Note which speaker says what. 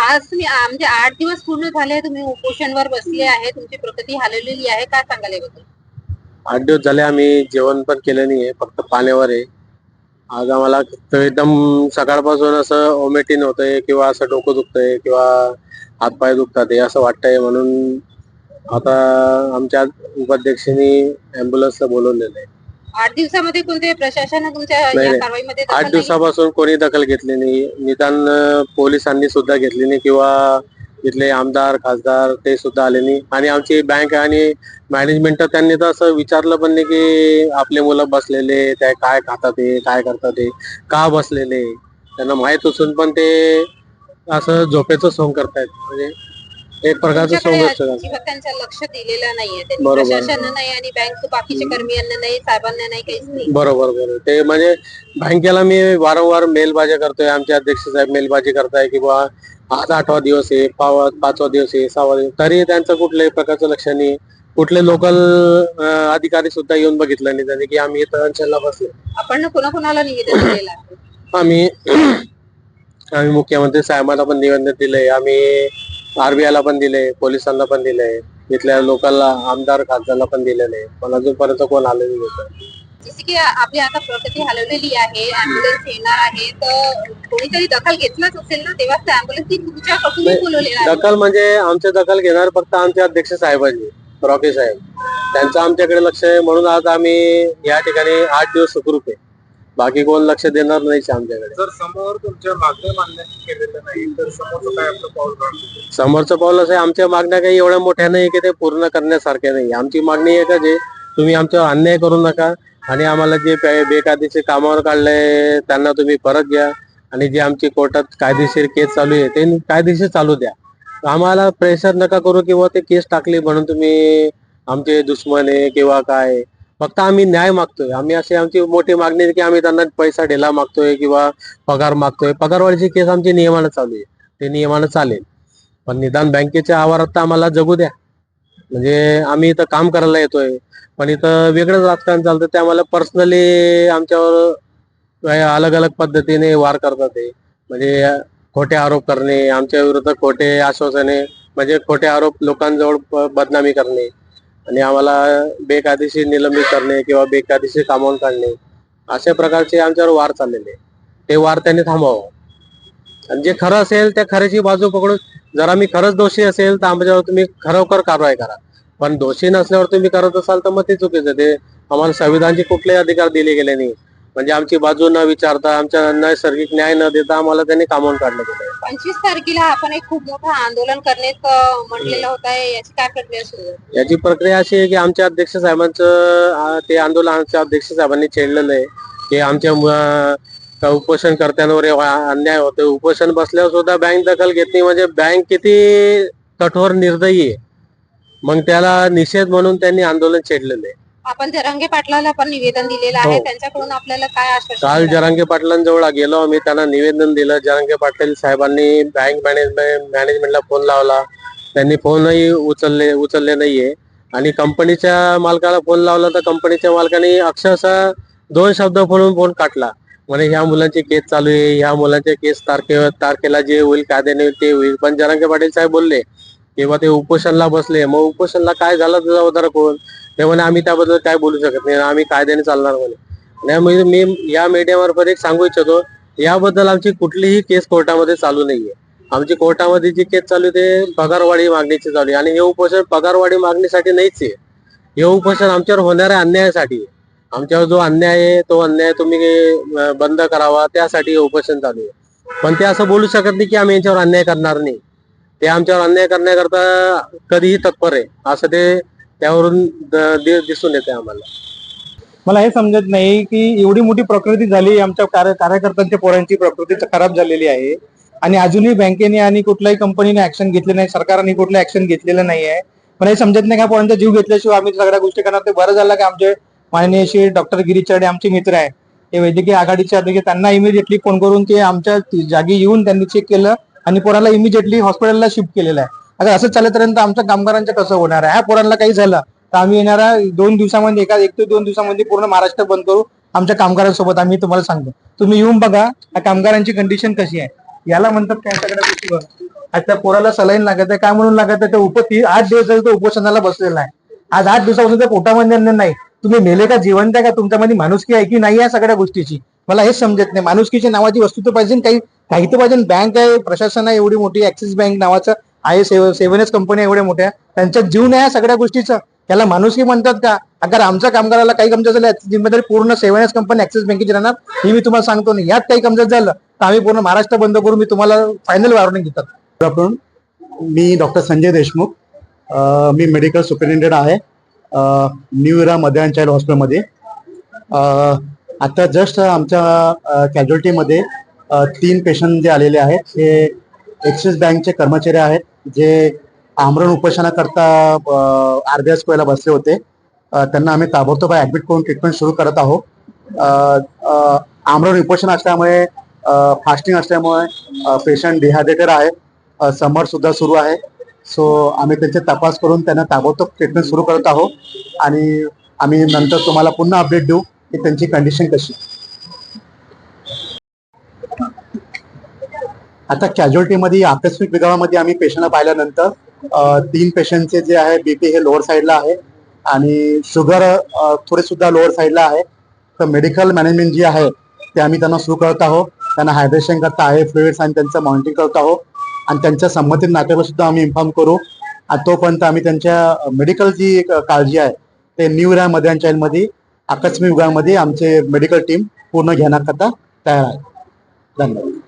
Speaker 1: आज तुम्ही म्हणजे आठ दिवस पूर्ण झाले तुम्ही उपोषणवर बसले आहे तुमची प्रकृती हलवलेली आहे काय सांगाल याबद्दल?
Speaker 2: आठ दिवस झाले आम्ही जेवण पण केलं नाहीये फक्त पाण्यावर आहे. आज आम्हाला तर एकदम सकाळपासून असं ओमेटिन होतंय किंवा असं डोकं दुखतंय किंवा हातपाय दुखतात हे असं वाटतंय म्हणून आता आमच्या उपाध्यक्षांनी अँब्युलन्सला बोलवलेलं आहे.
Speaker 1: आठ दिवसामध्ये कोणते प्रशासनाने तुमच्या
Speaker 2: नाही,
Speaker 1: या
Speaker 2: नाही.
Speaker 1: कारवाईमध्ये दखल
Speaker 2: आठ
Speaker 1: नाही
Speaker 2: दिवसापासून कोणी दखल घेतली नाही. निदान अं, पोलिसांनी सुद्धा घेतली नाही किंवा इथले आमदार खासदार ते सुद्धा आले नाही. आणि आमची बँक आणि मॅनेजमेंट त्यांनी तर असं विचारलं पण नाही की आपले मुलं बसलेले ते काय खातात ते काय करतात ते का बसलेले? त्यांना माहीत असून पण ते असं झोपेचं सोंग करतायत. म्हणजे एक प्रकारचं.
Speaker 1: अजिबात त्यांचं लक्ष दिलेलं नाहीये. त्यांनी
Speaker 2: बरोबर.
Speaker 1: प्रशासनानं नाही आणि बँक बाकीच्या कर्मियांना नाही साहेबांना नाही काहीच नाही.
Speaker 2: बरोबर बरोबर. ते म्हणजे बँकेला मी वारंवार मेलबाजी करतोय आमचे अध्यक्ष साहेब मेलबाजी करताय की बा आज आठवा दिवस आहे पावा पाचवा दिवस आहे सहावा दिवस तरी त्यांचं कुठल्याही प्रकारचं लक्ष नाही. कुठले लोकल अधिकारी सुद्धा येऊन बघितलं नाही त्यांनी की आम्ही इथं अंशनला बसलो.
Speaker 1: आपण कोणाकोणाला निवेदन दिलेलं आहे?
Speaker 2: आम्ही आम्ही मुख्यमंत्री साहेबांना पण निवेदन दिलंय. आम्ही आरबीआयला पण दिले पोलिसांना पण दिलंय इथल्या लोकलला आमदार खासदारला पण दिलेलं. आहे पण अजूनपर्यंत कोण आलेलं नाही.
Speaker 1: जसे की आपली आता प्रकृती हलवलेली आहे अँब्युलन्स येणार आहे तर कोणीतरी दखल घेतलाच असेल ना तेव्हाच त्या अँब्युलन्स ती तुमच्याकडून
Speaker 2: नाही,
Speaker 1: बोलवलेला आहे.
Speaker 2: दखल म्हणजे आमचे दखल घेणार फक्त आमचे अध्यक्ष साहेबांनी रॉकी साहेब. त्यांचं आमच्याकडे लक्ष आहे म्हणून आज आम्ही या ठिकाणी आठ दिवस सुखरूप आहे. बाकी कोण लक्ष देणार नाहीच आमच्याकडे.
Speaker 3: जर समोर तुमच्या मागण्या मान्य केलेलं नाही तर समोरचं काय आपलं पाऊल राहतं?
Speaker 2: समोरचं पाऊल असं आहे आमच्या मागण्या काही एवढ्या मोठ्या नाही की ते पूर्ण करण्यासारख्या नाही. आमची मागणी एकच आहे तुम्ही आमच्यावर अन्याय करू नका आणि आम्हाला जे बेकायदेशीर कामावर काढले त्यांना तुम्ही परत घ्या. आणि जे आमची कोर्टात कायदेशीर केस चालू आहे ते कायदेशीर चालू द्या. आम्हाला प्रेशर नका करू किंवा ते केस टाकली म्हणून तुम्ही आमचे दुश्मन आहे किंवा काय फक्त आम्ही न्याय मागतोय. आम्ही अशी आमची मोठी मागणी आहे की आम्ही त्यांना पैसा ढिला मागतोय किंवा पगार मागतोय. पगारवाढीची केस आमची नियमानं चालू आहे. ते नियमानं चालेल. पण निदान बँकेच्या आवारात तर आम्हाला जगू द्या. म्हणजे आम्ही इथं काम करायला येतोय. पण इथं वेगळंच राजकारण चालतं. ते आम्हाला पर्सनली आमच्यावर अलग अलग पद्धतीने वार करतात ते. म्हणजे खोटे आरोप करणे आमच्या विरुद्ध खोटे आश्वासने म्हणजे खोटे आरोप लोकांजवळ बदनामी करणे. आणि आम्हाला बेकायदेशीर निलंबित करणे किंवा बेकायदेशीर कामावून काढणे अशा प्रकारचे आमच्यावर वार चाललेले ते वार त्यांनी थांबावं आणि जे खरं असेल त्या खऱ्याची बाजू पकडून जर आम्ही खरंच दोषी असेल तर आमच्यावर तुम्ही खरोखर कारवाई करा. पण दोषी नसल्यावर तुम्ही करत असाल तर मग ते चुकीचं ते आम्हाला संविधानचे कुठलेही अधिकार दिले गेले नाही. म्हणजे आमची बाजू न विचारता आमच्या नैसर्गिक न्याय न देता आम्हाला त्यांनी कामावून काढलं गेलं
Speaker 1: पंचवीस तारखेला आपण एक खूप मोठं आंदोलन करण्यात म्हटलेलं होतं याची काय प्रक्रिया सुरू आहे?
Speaker 2: याची प्रक्रिया अशी आहे की आमच्या अध्यक्ष साहेबांचं आ, ते आंदोलन आमच्या अध्यक्ष साहेबांनी छेडलेलं आहे. की आमच्या म- उपोषण कर्त्यांवर एवढा अन्याय होतो उपोषण बसल्यावर सुद्धा बँक दखल घेत नाही. म्हणजे बँक किती कठोर निर्दयी आहे. मग त्याला निषेध म्हणून त्यांनी आंदोलन छेडलेलं आहे.
Speaker 1: आपण जरांगे पाटलाला पण निवेदन दिलेलं आहे.
Speaker 2: हो.
Speaker 1: त्यांच्याकडून आपल्याला काय आश्वासन
Speaker 2: काल? जरांगे पाटलांजवळ गेलो. आम्ही त्यांना निवेदन दिलं. जरांगे पाटील साहेबांनी बँक मॅनेजमेंट मॅनेजमेंटला फोन लावला. त्यांनी फोनही उचलले उचलले नाहीये. आणि कंपनीच्या मालकाला फोन लावला तर कंपनीच्या मालकाने अक्षरशः दोन शब्द बोलून फोन काटला. म्हणे ह्या मुलांची केस चालू आहे. ह्या मुलांच्या केस तारखे तारखेला जे होईल कायद्याने होईल ते होईल. पण जरांगे पाटील साहेब बोलले किंवा ते उपोषणला बसले. मग उपोषणला काय झालं जबाबदार कोण? ते म्हणे आम्ही त्याबद्दल काय बोलू शकत नाही. आम्ही कायद्याने चालणार म्हणे. म्हणजे मी या मीडियामार्फत एक सांगू इच्छितो याबद्दल आमची कुठलीही केस कोर्टामध्ये चालू नाहीये. आमची कोर्टामध्ये जी केस चालू आहे ते पगारवाढी मागणीची चालू आहे. आणि हे उपोषण पगारवाढी मागणीसाठी नाहीच आहे. हे उपोषण आमच्यावर होणाऱ्या अन्यायासाठी आमच्यावर जो अन्याय आहे तो अन्याय तुम्ही बंद करावा. त्यासाठी हे उपोषण चालू आहे. पण ते असं बोलू शकत नाही की आम्ही यांच्यावर अन्याय करणार नाही. ते आमच्यावर अन्याय करण्याकरता कधीही तत्पर आहे. असं ते त्यावरून दिसून येते आम्हाला.
Speaker 3: मला हे समजत नाही की एवढी मोठी प्रकृती झाली आमच्या कार्यकर्त्यांच्या पोरांची प्रकृती खराब झालेली आहे. आणि अजूनही बँकेने आणि कुठल्याही कंपनीने ऍक्शन घेतले नाही सरकारने कुठलं ऍक्शन घेतलेलं नाही आहे मला हे समजत नाही का पोरांचा जीव घेतल्याशिवाय आम्ही सगळ्या गोष्टी करणार? ते बरं झालं की आमचे माननीय श्री डॉक्टर गिरीचर्डे आमचे मित्र आहे. ते वैद्यकीय आघाडीचे अध्यक्ष त्यांना इमिजिएटली फोन करून ते आमच्या जागी येऊन त्यांनी चेक केलं. आणि पोराला इमिजिएटली हॉस्पिटलला शिफ्ट केलेलं आहे. आता असं चालेपर्यंत आमच्या कामगारांचं कसं होणार आहे? ह्या पोरांना काही झालं तर आम्ही येणाऱ्या दोन दिवसामध्ये एका एक ते दोन दिवसामध्ये पूर्ण महाराष्ट्र बंद करू आमच्या कामगारांसोबत. आम्ही तुम्हाला सांगतो. तुम्ही येऊन बघा या कामगारांची कंडिशन कशी आहे. याला म्हणतात काय सगळ्या गोष्टी बघ. आज त्या पोराला सलाईन लागत आहे काय म्हणून लागत आहे? ते उप आठ दिवस झाले तो उपोषणाला बसलेला आहे. आज आठ दिवसापासून त्या पोटामध्ये नाही. तुम्ही मेले का जिवंत आहे का? तुमच्यामध्ये माणुसकी आहे की नाही या सगळ्या गोष्टीची? मला हेच समजत नाही. माणुसकीच्या नावाची वस्तू तर पाहिजे काही काही तर पाहिजे बँक आहे प्रशासन आहे एवढी मोठी ऍक्सिस बँक नावाचं आहे सेव्हन एस कंपनी एवढ्या मोठ्या त्यांच्यात जीव नाही आहे सगळ्या गोष्टीचं. त्याला माणुसकी म्हणतात का अगर आमच्या कामगाराला काही कमजोर झालं याची जिम्मेदारी पूर्ण सेव्हन एस कंपनी ऍक्सिस बँकेची राहणार ही मी तुम्हाला सांगतो नाही. यात काही कमजोर झालं तर आम्ही पूर्ण महाराष्ट्र बंद करून मी तुम्हाला फायनल वॉर्निंग देतात
Speaker 4: आपण मी डॉक्टर संजय देशमुख मी मेडिकल सुपरिटेंडेंट आहे new era mother and child हॉस्पिटलमध्ये आता जस्ट आमच्या कॅज्युअल्टीमध्ये तीन पेशंट जे आलेले आहेत हे एक्सिस बँकचे कर्मचारी आहेत जे आमरण उपोषणाकरता आरबीआय स्क्वेअरला बसले होते. त्यांना आम्ही ताबडतोब ऍडमिट करून ट्रीटमेंट सुरू करत आहोत. आमरण उपोषण असल्यामुळे फास्टिंग असल्यामुळे पेशंट डिहायड्रेटेड आहे समर सुद्धा सुरू आहे. सो आम्ही त्यांचे तपास करून त्यांना ताबडतोब ट्रीटमेंट सुरू करत आहोत. आणि आम्ही नंतर तुम्हाला पुन्हा अपडेट देऊ की त्यांची कंडिशन कशी आता कॅज्युअल्टीमध्ये आकस्मिक विभागामध्ये आम्ही पेशंटला पाहिल्यानंतर तीन पेशंटचे जे आहे बीपी हे लोअर साईडला आहे. आणि शुगर थोडे सुद्धा लोअर साईडला आहे. तर मेडिकल मॅनेजमेंट जी आहे ते आम्ही त्यांना सुरू करत आहोत. त्यांना हायड्रेशन करता आहे फ्लुइड्स आणि त्यांचं मॉनिटरिंग करत आहोत. आणि त्यांच्या संबंधित नात्याला सुद्धा आम्ही इन्फॉर्म करू. आणि तोपर्यंत आम्ही त्यांच्या मेडिकल जी एक काळजी आहे ते न्यू इरा मध्ये आकस्मिक विभागामध्ये आमचे मेडिकल टीम पूर्ण घेण्याकरता तयार आहे. धन्यवाद.